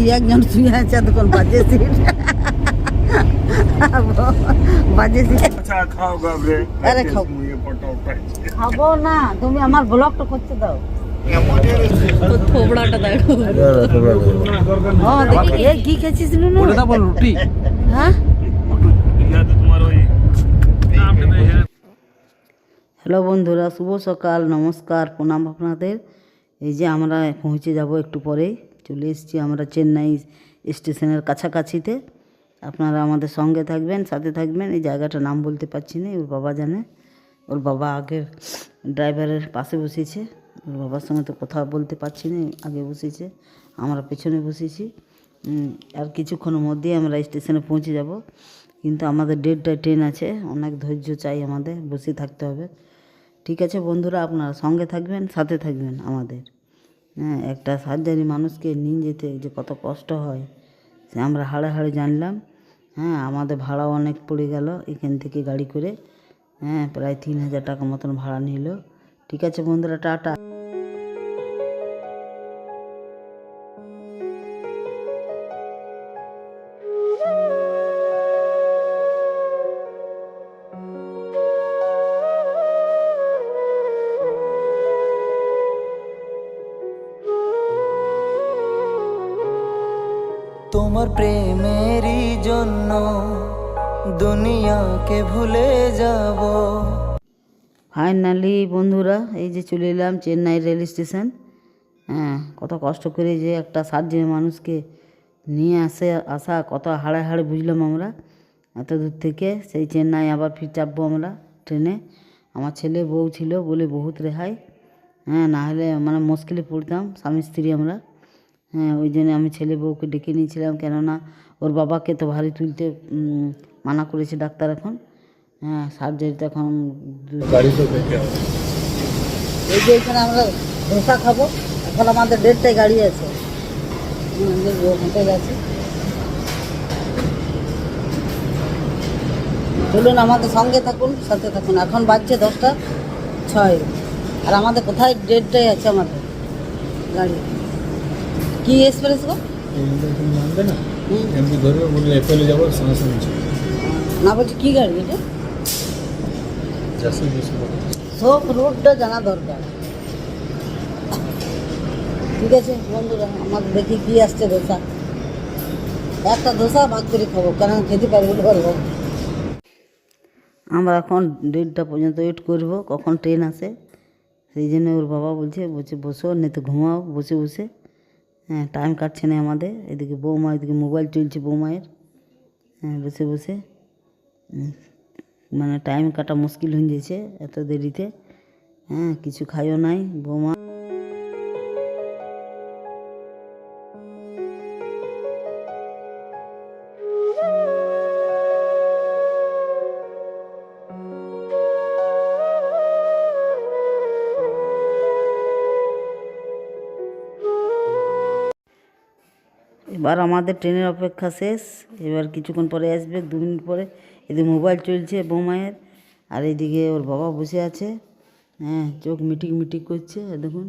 এই একজন শুয়ে আছে তখন বাজে সিট বাজে সিট আচ্ছা আরে খাও। খাব না তুমি আমার ব্লগটা করতে দাও। থোবড়াটা দেখো। এই কি খেয়েছিস নুনু? ওটা বল রুটি। হ্যাঁ? হ্যালো বন্ধুরা শুভ সকাল নমস্কার প্রণাম আপনাদের। এই যে আমরা পৌঁছে যাব একটু পরেই চলে এসেছি আমরা চেন্নাই স্টেশনের কাছাকাছিতে। আপনারা আমাদের সঙ্গে থাকবেন, সাথে থাকবেন। এই জায়গাটার নাম বলতে পারছি না, ওর বাবা জানে। ওর বাবা আগে ড্রাইভারের পাশে বসেছে। ওর বাবার সঙ্গে তো কথা বলতে পারছি না, আগে বসেছে, আমরা পেছনে বসেছি। আর কিছুক্ষণের মধ্যেই আমরা স্টেশনে পৌঁছে যাব। কিন্তু আমাদের দেড়টায় ট্রেন আছে, অনেক ধৈর্য চাই আমাদের, বসে থাকতে হবে। ঠিক আছে বন্ধুরা, আপনারা সঙ্গে থাকবেন, সাথে থাকবেন আমাদের। হ্যাঁ একটা সার্জারি মানুষকে নিয়ে যেতে যে কত কষ্ট হয়। সে আমরা হাড়ে হাড়ে জানলাম হ্যাঁ আমাদের ভাড়া অনেক পড়ে গেল এখান থেকে গাড়ি করে হ্যাঁ প্রায় তিন হাজার টাকা মতন ভাড়া নিল। ঠিক আছে বন্ধুরা, টাটা। তোমার প্রেমেরই জন্য দুনিয়াকে ভুলে যাব। ফাইনালি বন্ধুরা, এই যে চলে এলাম চেন্নাই রেল স্টেশন। হ্যাঁ কত কষ্ট করে যে একটা সার্জেন মানুষকে নিয়ে আসে, আসা, কত হাড়ে হাড়ে বুঝলাম আমরা। এত দূর থেকে সেই চেন্নাই আবার ফির চাপবো আমরা ট্রেনে। আমার ছেলে বউ ছিল বলে বহুত রেহাই। হ্যাঁ না হলে মানে মুশকিলে পড়তাম, স্বামী স্ত্রী আমরা। হ্যাঁ ওই জন্য আমি ছেলে বউকে ডেকে নিয়েছিলাম। কেননা ওর বাবাকে তো ভারী তুলতে মানা করেছে ডাক্তার এখন। হ্যাঁ সার্জারিতে এখন এই যে এখানে আমরা ধোসা খাব এখন আমাদের দেড়টায় গাড়ি আছে। দেখব হোটেল আছে চলুন আমাদের সঙ্গে থাকুন সাথে থাকুন। এখন বাজছে দশটা ছয়। আর আমাদের কোথায় ডেটটাই আছে আমাদের গাড়ি? কি এক্সপ্রেস গো? না এমনি ধরবে বললে এপেলে যাব সঙ্গে সঙ্গে না বলছি, কী গাড়ি এটা। সব রুটটা জানা দরকার। ঠিক আছে, বন্ধুরা আমাদের দেখি কি আসছে ধোসা একটা ধোসা ভাগ করে খাব কারণ খেতে পারব না পারব আমরা এখন দেড়টা পর্যন্ত ওয়েট করব, কখন ট্রেন আসে। সেই জন্য ওর বাবা বলছে বলছে, বসো তো ঘুমাও, বসে বসে। হ্যাঁ টাইম কাটছে না আমাদের। এদিকে বৌমা, এদিকে মোবাইল চলছে বৌমায়ের। হ্যাঁ বসে বসে। মানে টাইম কাটা মুশকিল হয়ে যেছে এত দেরিতে। হ্যাঁ কিছু খাইও নাই বৌমা। এবার আমাদের ট্রেনের অপেক্ষা শেষ, এবার কিছুক্ষণ পরে আসবে, দু মিনিট পরে। এদিকে মোবাইল চলছে বৌমায়ের, আর এদিকে ওর বাবা বসে আছে। হ্যাঁ চোখ মিটিক মিটিক করছে দেখুন,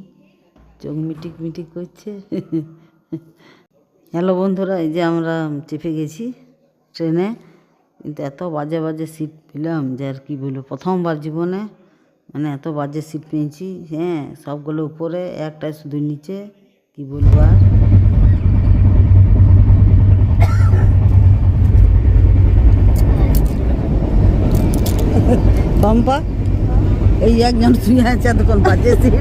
চোখ মিটিক মিটিক করছে। হ্যালো বন্ধুরা, এই যে আমরা চেপে গেছি ট্রেনে, কিন্তু এত বাজে বাজে সিট পেলাম যে আর কি বলব, প্রথমবার জীবনে মানে এত বাজে সিট পেয়েছি। হ্যাঁ সবগুলো উপরে একটাই শুধু নিচে, কি বলব আর? বাম্পা এই একজন শুয়ে আছে তখন বাজে সিট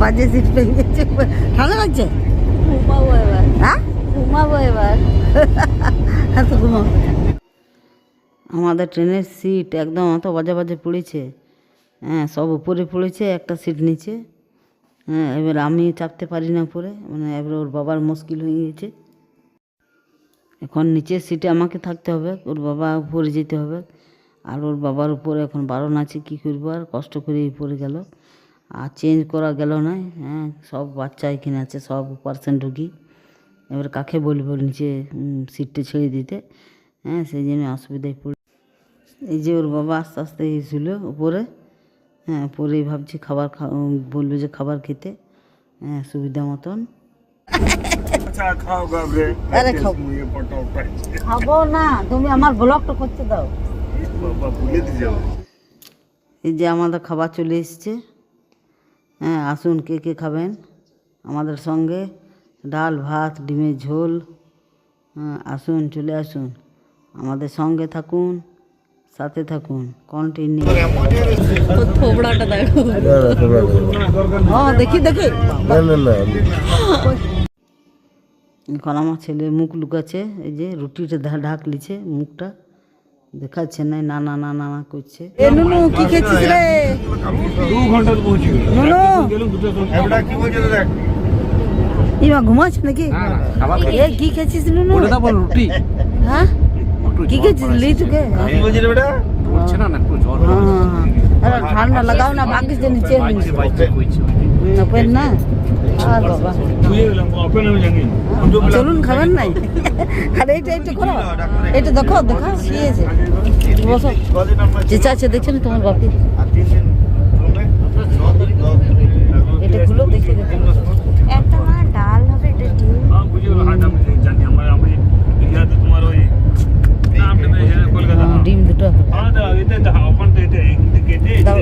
বাজে সিট পেয়ে গেছে ঠান্ডা লাগছে? এবার। হ্যাঁ? ঘুমাবো এবার। এত ঘুমাও। আমাদের ট্রেনের সিট একদম অত বাজে বাজে পড়েছে। হ্যাঁ সব উপরে পড়েছে একটা সিট নিচে। হ্যাঁ এবার আমি চাপতে পারি না উপরে। মানে এবার ওর বাবার মুশকিল হয়ে গেছে এখন নিচের সিটে আমাকে থাকতে হবে, ওর বাবা উপরে যেতে হবে। আর ওর বাবার উপরে এখন বারণ আছে, কী করব? আর কষ্ট করে উপরে গেল। আর চেঞ্জ করা গেল না হ্যাঁ সব বাচ্চা এখানে আছে, সব পার্সেন্ট ঢুকি এবার কাকে বলব নিচে সিটটা ছেড়ে দিতে? হ্যাঁ সেই জন্য অসুবিধায় পড়ে। এই যে ওর বাবা আস্তে আস্তে এসেছিল উপরে হ্যাঁ পরেই ভাবছি খাবার খা বলল যে খাবার খেতে। হ্যাঁ সুবিধা মতন। আরে খাও। উঠাইছে খাব না তুমি আমার ব্লগটা করতে দাও। বাবা ভুলে দিয়ে যাও এই যে আমাদের খাবার চলে এসছে। হ্যাঁ আসুন কে কে খাবেন? আমাদের সঙ্গে ডাল ভাত ডিমের ঝোল। হ্যাঁ আসুন চলে আসুন। আমাদের সঙ্গে থাকুন সাথে থাকুন কন্টিনিউ দেখি। দেখি এখন আমার ছেলে মুখ লুকাচ্ছে এই যে রুটিটা ঢাক লিছে মুখটা দেখাচ্ছে না না না না না না করছে। এ নুনু কি খেয়েছিস রে? দু ঘণ্টা পৌঁছে গেল। নুনু। এবড়া কি বলছে দেখ ইমা ঘুমাচ্ছে নাকি? এ কি খেয়েছিস নুনু? ওটা বল রুটি। হ্যাঁ? কি খেয়েছিস লি তোকে কি বলছে রে বেটা বলছে না না একটু জ্বর হ্যাঁ। আরে ঠান্ডা লাগাও না ভাগ্যিস যে নিচে না বাবা চলুন খাবেন নাই? আর এইটা এইটা করো। এটা দেখো দেখো শিয়েছে বসো। চেঁচা আছে দেখছেন তোমার বাপি এটা গুলো দেখে দেখো একটা মা ডাল হবে এটা ডিম হ্যাঁ বুঝে গেলাম হাট আমি জানি আমার আমি ইয়াতে তোমার ওই নামটা বেশি কলকাতা হ্যাঁ, ডিম দুটো হ্যাঁ দাও এটা দাও ওপেন তো এটা এইদিকে দে দাও।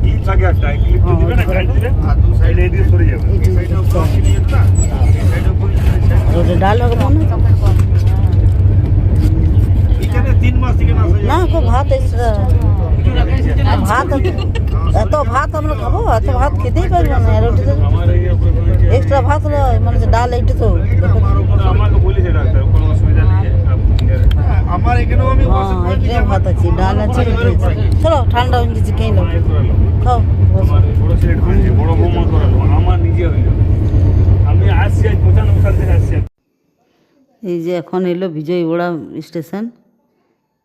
ক্লিপ থাকে একটা ক্লিপ তো দিবে না গাইড দিলে সাইডে দিয়ে সরে যাবে এই সাইডে ব্লক নিয়ে না এই সাইডে পুরো আর ওটা ডাল হবে মনে হয়? এখানে তিন মাস থেকে মাস হয়ে না কো ভাত এক্সট্রা ভাত এত ভাত আমরা খাব এত ভাত খেতেই পারব না। আর ওটা এক্সট্রা ভাত হলো মানে ডাল এইটা তো। আমার এখানেও আমি হ্যাঁ ভাত আছে ডাল আছে চলো ঠান্ডা হয়ে গেছে খেয়ে নাও। খাও আমার বড় সেট করেছে বড় বৌমা করালো আমার নিজে হইল আমি আসছি আজ পঁচানব্বই সাল থেকে আসছি এই যে এখন এলো বিজয়ওড়া স্টেশন।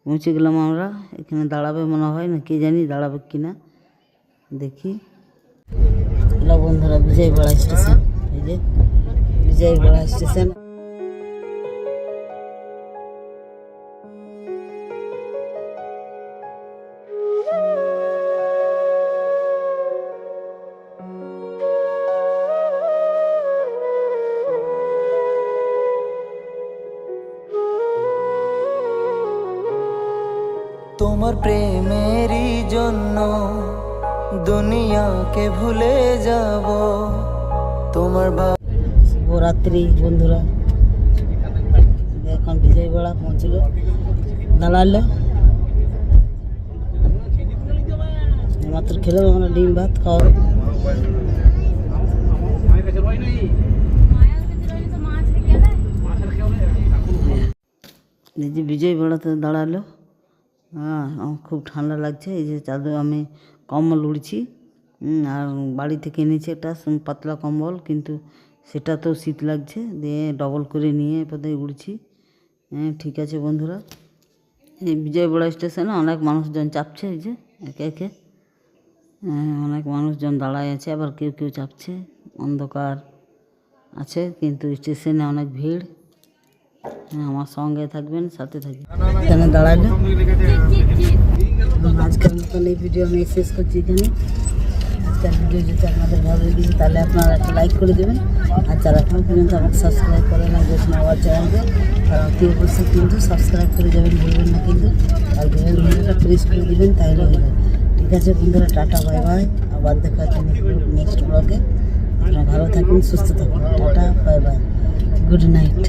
পৌঁছে গেলাম আমরা। এখানে দাঁড়াবে মনে হয় না, কে জানি দাঁড়াবে কি না দেখি বন্ধুরা বিজয়ওড়া স্টেশন। এই যে বিজয়ওড়া স্টেশন। তোমার প্রেমেরই জন্য দুনিয়াকে ভুলে যাব তোমার বা শুভরাত্রি বন্ধুরা এখন বিজয়ওড়া পৌঁছলো দাঁড়াল মাত্র খেলাম আমরা ডিম ভাত খাওয়া এই যে বিজয় বেড়াতে দাঁড়াল হ্যাঁ আমার খুব ঠান্ডা লাগছে। এই যে চাদর আমি কম্বল উড়ছি। আর বাড়ি থেকে এনেছি একটা পাতলা কম্বল কিন্তু সেটা তো শীত লাগছে। দিয়ে ডবল করে নিয়ে এরপরে উড়ছি। হ্যাঁ ঠিক আছে বন্ধুরা। এই বিজয়বাড়া স্টেশনে অনেক মানুষজন চাপছে এই যে একে একে। হ্যাঁ, অনেক মানুষজন দাঁড়ায় আছে আবার কেউ কেউ চাপছে। অন্ধকার আছে কিন্তু স্টেশনে অনেক ভিড়। আমার সঙ্গে থাকবেন সাথে থাকবেন। এখানে দাঁড়াল আজকের মতন এই ভিডিও আমি শেষ করছি এখানে। আজকের ভিডিও যদি আপনাদের ভালো লেগেছে তাহলে আপনারা একটা লাইক করে দেবেন। আর যারা এখনও পর্যন্ত আমাকে সাবস্ক্রাইব করে না বৈষ্ণব আবার চ্যানেলকে তারা অতি অবশ্যই কিন্তু সাবস্ক্রাইব করে যাবেন ভুলবেন না কিন্তু। আর বেল ঘন্টাটা প্রেস করে দিবেন তাহলে হয়ে যাবে ঠিক আছে বন্ধুরা টাটা বাই বাই আবার দেখা হচ্ছে নেক্সট ব্লগে আপনারা ভালো থাকুন সুস্থ থাকুন tata bye bye good night